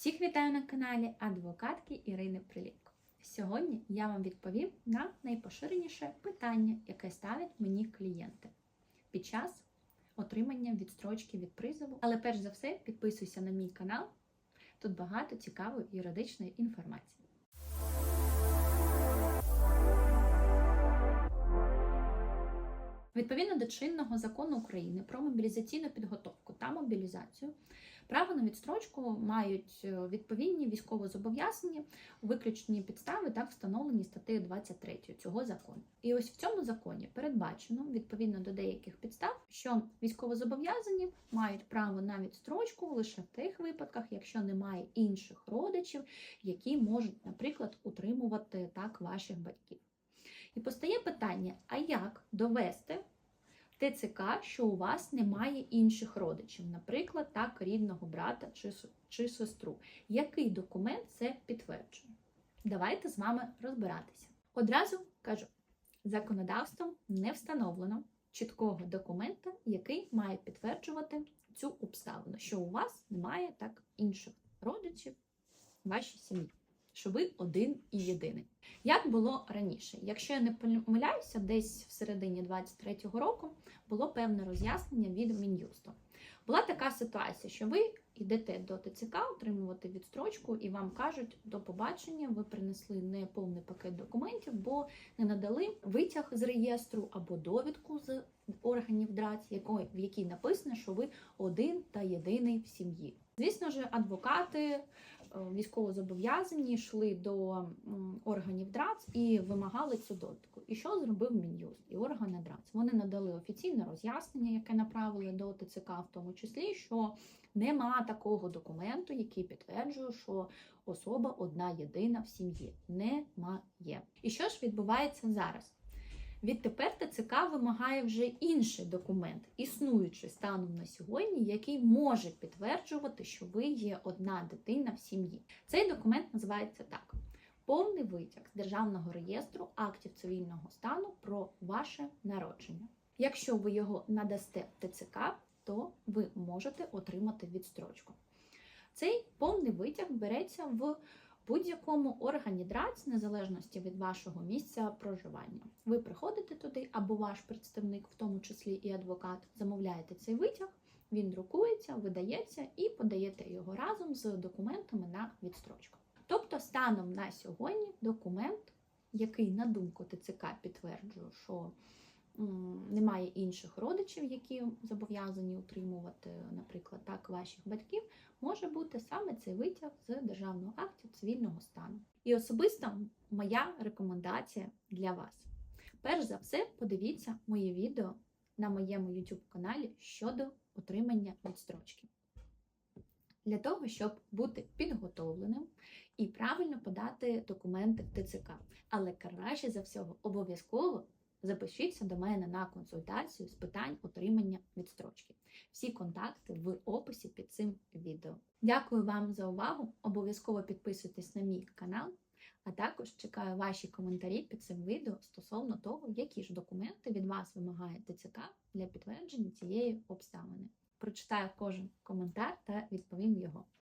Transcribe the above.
Всіх вітаю на каналі адвокатки Ірини Приліпко. Сьогодні я вам відповім на найпоширеніше питання, яке ставлять мені клієнти під час отримання відстрочки від призову. Але перш за все, підписуйся на мій канал. Тут багато цікавої юридичної інформації. Відповідно до чинного закону України про мобілізаційну підготовку та мобілізацію, право на відстрочку мають е, відповідні військовозобов'язані виключні підстави, так встановлені статтею 23 цього закону. І ось в цьому законі передбачено відповідно до деяких підстав, що військовозобов'язані мають право на відстрочку лише в тих випадках, якщо немає інших родичів, які можуть, наприклад, утримувати так ваших батьків. І постає питання: а як довести ТЦК, що у вас немає інших родичів, наприклад, так, рідного брата чи, чи сестру? Який документ це підтверджує? Давайте з вами розбиратися. Одразу кажу: законодавством не встановлено чіткого документа, який має підтверджувати цю обставину, що у вас немає так інших родичів в вашій сім'ї що ви один і єдиний. Як було раніше? Якщо я не помиляюся, десь в середині 23-го року було певне роз'яснення від Мін'юсту. Була така ситуація, що ви йдете до ТЦК отримувати відстрочку, і вам кажуть до побачення, ви принесли не повний пакет документів, бо не надали витяг з реєстру або довідку з органів ДРАЦ, в якій написано, що ви один та єдиний в сім'ї. Звісно ж, адвокати військовозобов'язані йшли до органів ДРАЦ і вимагали цю довідку. І що зробив Мін'юст і органи ДРАЦ? Вони надали офіційне роз'яснення, яке направили до ТЦК, в тому числі, що нема такого документу, який підтверджує, що особа одна єдина в сім'ї. Немає. І що ж відбувається зараз? Відтепер ТЦК вимагає вже інший документ, існуючий станом на сьогодні, який може підтверджувати, що ви є одна дитина в сім'ї. Цей документ називається так: повний витяг з державного реєстру актів цивільного стану про ваше народження. Якщо ви його надасте ТЦК, то ви можете отримати відстрочку. Цей повний витяг береться в будь-якому органі ДРАЦ, незалежності від вашого місця проживання. Ви приходите туди, або ваш представник, в тому числі і адвокат, замовляєте цей витяг, він друкується, видається і подаєте його разом з документами на відстрочку. Тобто, станом на сьогодні документ, який на думку ТЦК підтверджує, що немає інших родичів, які зобов'язані утримувати, наприклад, так ваших батьків, може бути саме цей витяг з державного акту цивільного стану. І особисто моя рекомендація для вас. Перш за все, подивіться моє відео на моєму YouTube каналі щодо отримання відстрочки. Для того, щоб бути підготовленим і правильно подати документи в ТЦК. Але краще за всього, обов'язково запишіться до мене на консультацію з питань отримання відстрочки. Всі контакти в описі під цим відео. Дякую вам за увагу. Обов'язково підписуйтесь на мій канал, а також чекаю ваші коментарі під цим відео стосовно того, які ж документи від вас вимагає ТЦК для підтвердження цієї обставини. Прочитаю кожен коментар та відповім його.